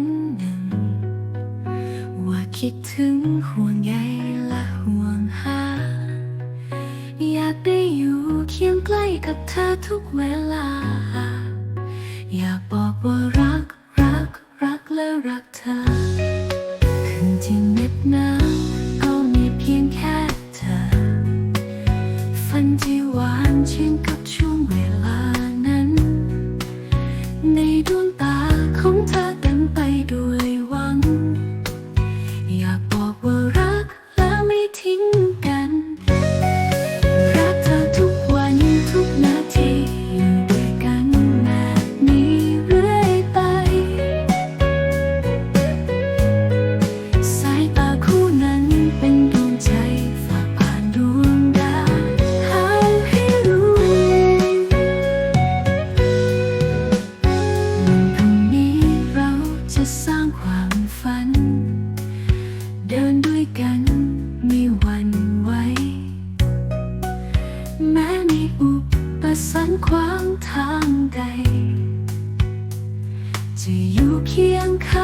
นหนึ่ง ว่าคิดถึงห่วงใยและห่วงหา อยากได้อยู่เคียงใกล้กับเธอทุกเวลา อยากบอกว่ารัก รัก รักและรักเธอ คืนที่เม็ดน้ำก็มีเพียงแค่เธอ ฝันที่หวานชื่นกับช่วงเวลา กันไม่หวั่นไหวแม้มีอุปสรรคขวางทางใด จะอยู่เคียงข้าง